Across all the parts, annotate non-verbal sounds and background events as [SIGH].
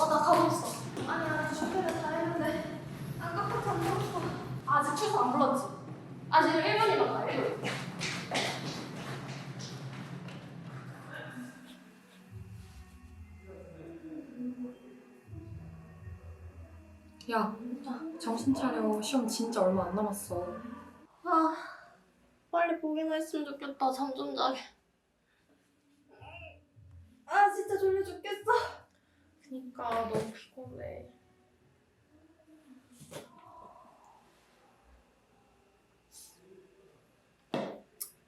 어, 나 가고 있어. 아니, 아니, 준비를 다 했는데. 안 깜빡이 안 불렀어. 아직 취소 안 불렀지? 아직 1분이 남아, 1분. 야, 정신 차려. 시험 진짜 얼마 안 남았어. 아, 빨리 보기나 했으면 좋겠다. 잠 좀 자게. 아, 진짜 졸려 죽겠어. 그니까 너무 피곤해.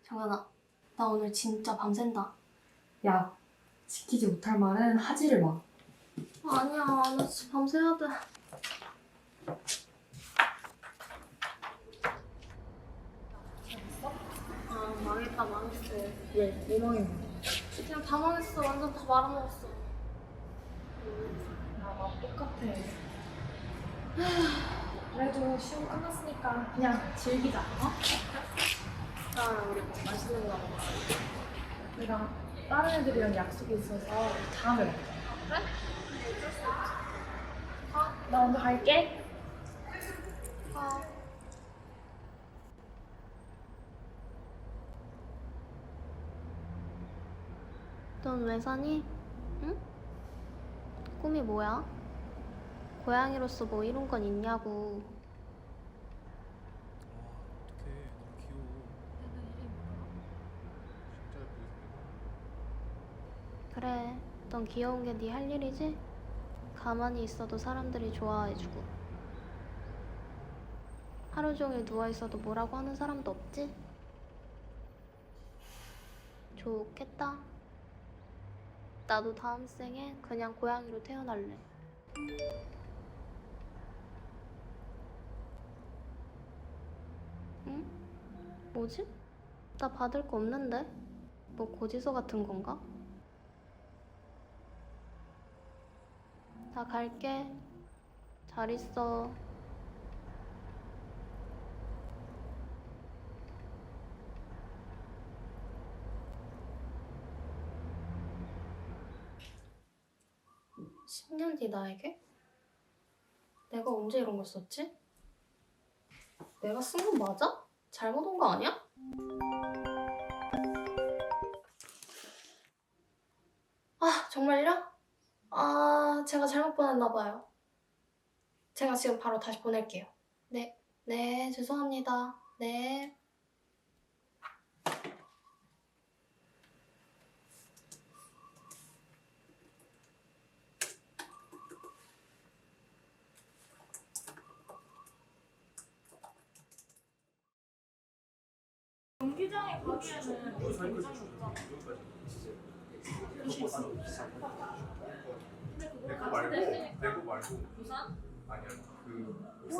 정연아, 나 오늘 진짜 밤샌다. 야, 지키지 못할 말은 하지를 마. 아니야, 나 진짜 밤새야 돼. 아, 망했다, 망했어. 왜? 뭐 망했냐? 그냥 다 망했어. 완전 다 말아먹었어. 나랑 똑같아. 그래도 시험 끝났으니까 그냥 즐기자. 어? 아, 우리 뭐 맛있는 거 먹어. 내가 다른 애들이랑 약속이 있어서 다음에 먹자. 그래? 나 먼저 갈게. 아. 넌왜 사니? 응? 꿈이 뭐야? 고양이로서 뭐 이룬 건 있냐고. 그래, 넌 귀여운 게 네 할 일이지? 가만히 있어도 사람들이 좋아해주고. 하루 종일 누워 있어도 뭐라고 하는 사람도 없지? 좋겠다. 나도 다음 생에 그냥 고양이로 태어날래. 응? 뭐지? 나 받을 거 없는데? 뭐 고지서 같은 건가? 나 갈게. 잘 있어. 십년뒤 나에게? 내가 언제 이런 걸 썼지? 내가 쓴 건 맞아? 잘못 온 거 아니야? 아, 정말요? 아, 제가 잘못 보냈나 봐요. 제가 지금 바로 다시 보낼게요. 네, 네, 죄송합니다. 네. 배구 말고 배구 말고 부산? 아니야 그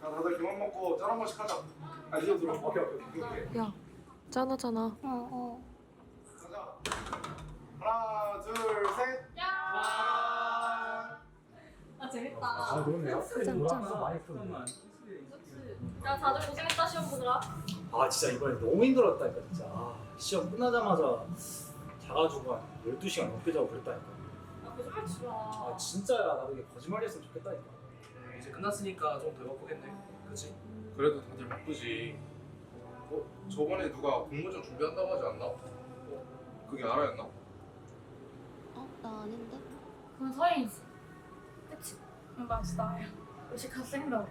자, 다들 그만 먹고 짠한 번씩 하자. 아, 이제 들어. 오케이, 오케이, 오케이. 오케이. 짠하잖아. 어, 어. 가자. 하나, 둘, 셋. 짠. 아, 재밌다. 아 그렇네요. 짠, 짠. 푸네. 야, 다들 고생했다, 시험 보느라. 아 진짜 이번에 너무 힘들었다니까 진짜. 아, 시험 끝나자마자 자가지고 한 12시간 넘게 자고 그랬다니까. 아, 거짓말 치지 마. 아 진짜야 나도 이게 거짓말이었으면 좋겠다니까. 이제 끝났으니까 좀덜 바쁘겠네. 그치? 그래도 다들 바쁘지. 어, 저번에 누가 공모전 준비한다고 하지 않나? 어, 그게 알아였나? 어, 나 아닌데? 그건 서인이지. 그치? 응, 맞지, 나야. 역시 갓생다.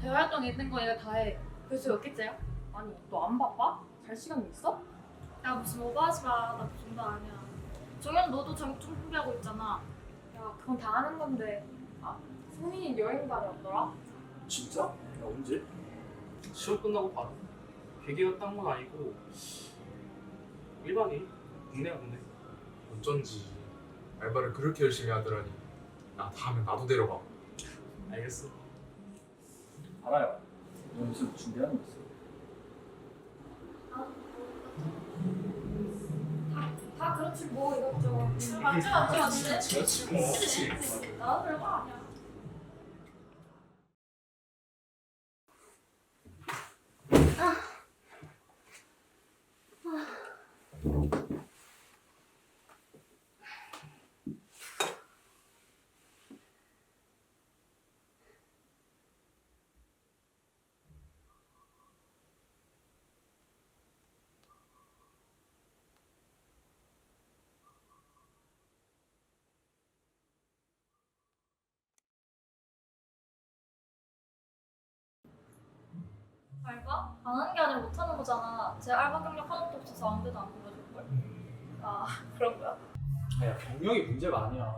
대활동 있는 거 얘가 다 해. 그래서 몇 개째야? 아니, 너 안 바빠? 잘 시간 있어? 야, 무슨 오버하지 마. 나그 정도 아니야. 정현, 너도 장좀 준비하고 있잖아. 야, 그건 다 하는 건데. 아, 성민이 여행 다녔더라? 진짜? 야 언제? 시험 끝나고 바로. 계기가 딴 건 아니고 1박이 국내야 국내. 어쩐지 알바를 그렇게 열심히 하더라니. 나 다음에 나도 데려가. 알겠어. 알아요. 너 무슨 준비하는 거 있어? 뭐, 이것저것. 맞지, 맞지, 맞지? 그렇지, 뭐. 그렇지. 나도 별거 아니야. 알바? 안 하는 게 아니라 못 하는 거잖아. 제 알바 경력 하나도 없어서 아무데도 안 불러줄 걸. 아 [LAUGHS] 그런 거야? 야 경력이 문제가 아니야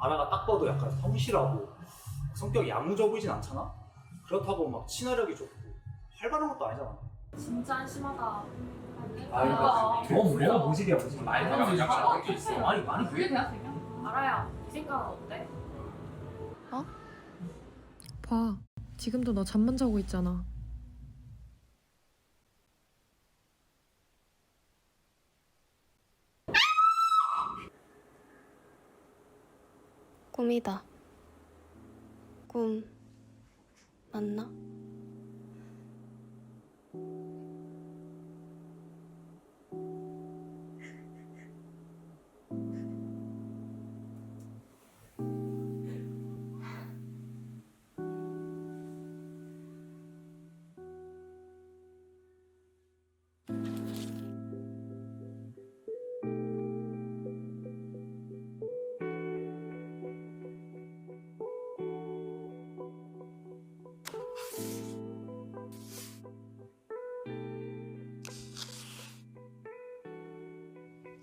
아라가 딱 봐도 약간 성실하고 성격이 야무져 보이진 않잖아? 그렇다고 막 친화력이 좋고 활발한 것도 아니잖아 진짜 한심하다. 아, 너 뭐가 모질이야 모질 말도 안 되는 약간 소리 있어. 아니 많이 그게 대학생이야? 알아야. 네 생각은 어때? 봐. 지금도 너 잠만 자고 있잖아. 꿈이다. 꿈 맞나?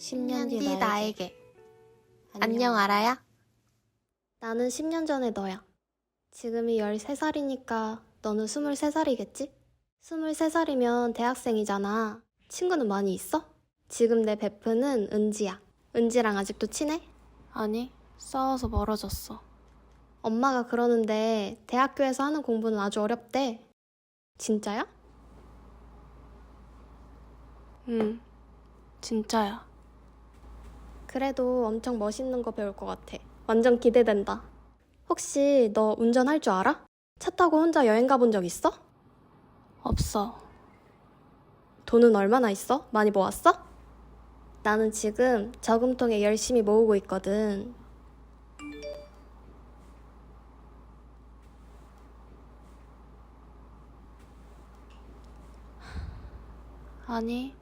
십년뒤 나에게. 안녕 알아야? 나는 10년 전에 너야. 지금이 13살이니까 너는 23살이겠지? 23살이면 대학생이잖아. 친구는 많이 있어? 지금 내 베프는 은지야. 은지랑 아직도 친해? 아니, 싸워서 멀어졌어. 엄마가 그러는데 대학교에서 하는 공부는 아주 어렵대. 진짜야? 응, 진짜야. 그래도 엄청 멋있는 거 배울 것 같아. 완전 기대된다. 혹시 너 운전할 줄 알아? 차 타고 혼자 여행 가본 적 있어? 없어. 돈은 얼마나 있어? 많이 모았어? 나는 지금 저금통에 열심히 모으고 있거든. 아니,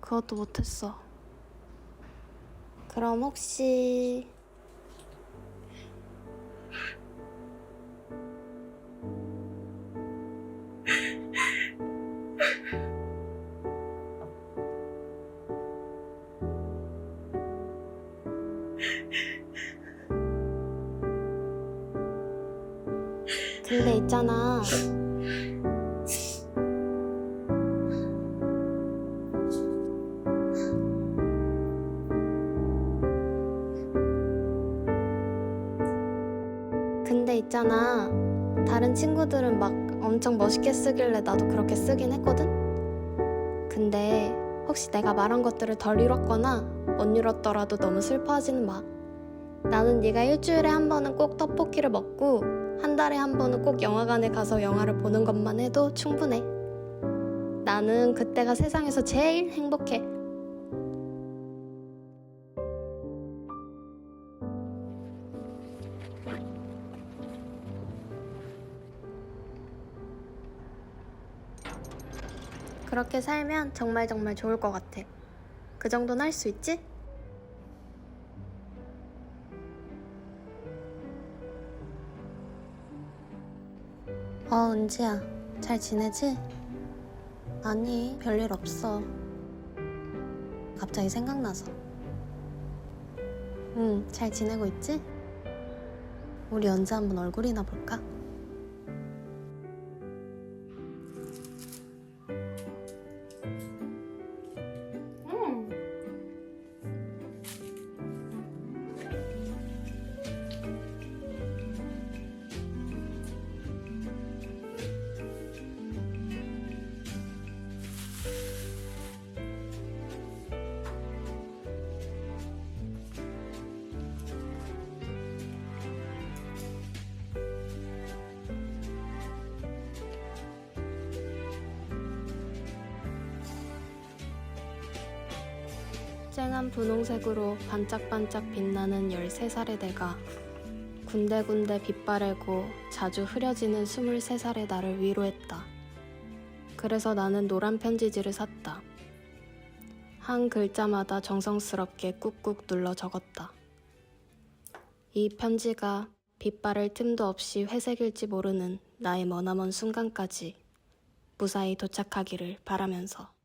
그것도 못했어. 그럼 혹시 근데 있잖아. 친구들은 막 엄청 멋있게 쓰길래 나도 그렇게 쓰긴 했거든? 근데 혹시 내가 말한 것들을 덜 이뤘거나 못 이뤘더라도 너무 슬퍼하지는 마. 나는 네가 일주일에 한 번은 꼭 떡볶이를 먹고 한 달에 한 번은 꼭 영화관에 가서 영화를 보는 것만 해도 충분해. 나는 그때가 세상에서 제일 행복해. 그렇게 살면 정말 정말 좋을 것 같아. 그 정도는 할 수 있지? 어, 은지야. 잘 지내지? 아니, 별일 없어. 갑자기 생각나서. 응, 잘 지내고 있지? 우리 언제 한번 얼굴이나 볼까? 쨍한 분홍색으로 반짝반짝 빛나는 13살의 내가 군데군데 빛바래고 자주 흐려지는 23살의 나를 위로했다. 그래서 나는 노란 편지지를 샀다. 한 글자마다 정성스럽게 꾹꾹 눌러 적었다. 이 편지가 빛바랄 틈도 없이 회색일지 모르는 나의 머나먼 순간까지 무사히 도착하기를 바라면서.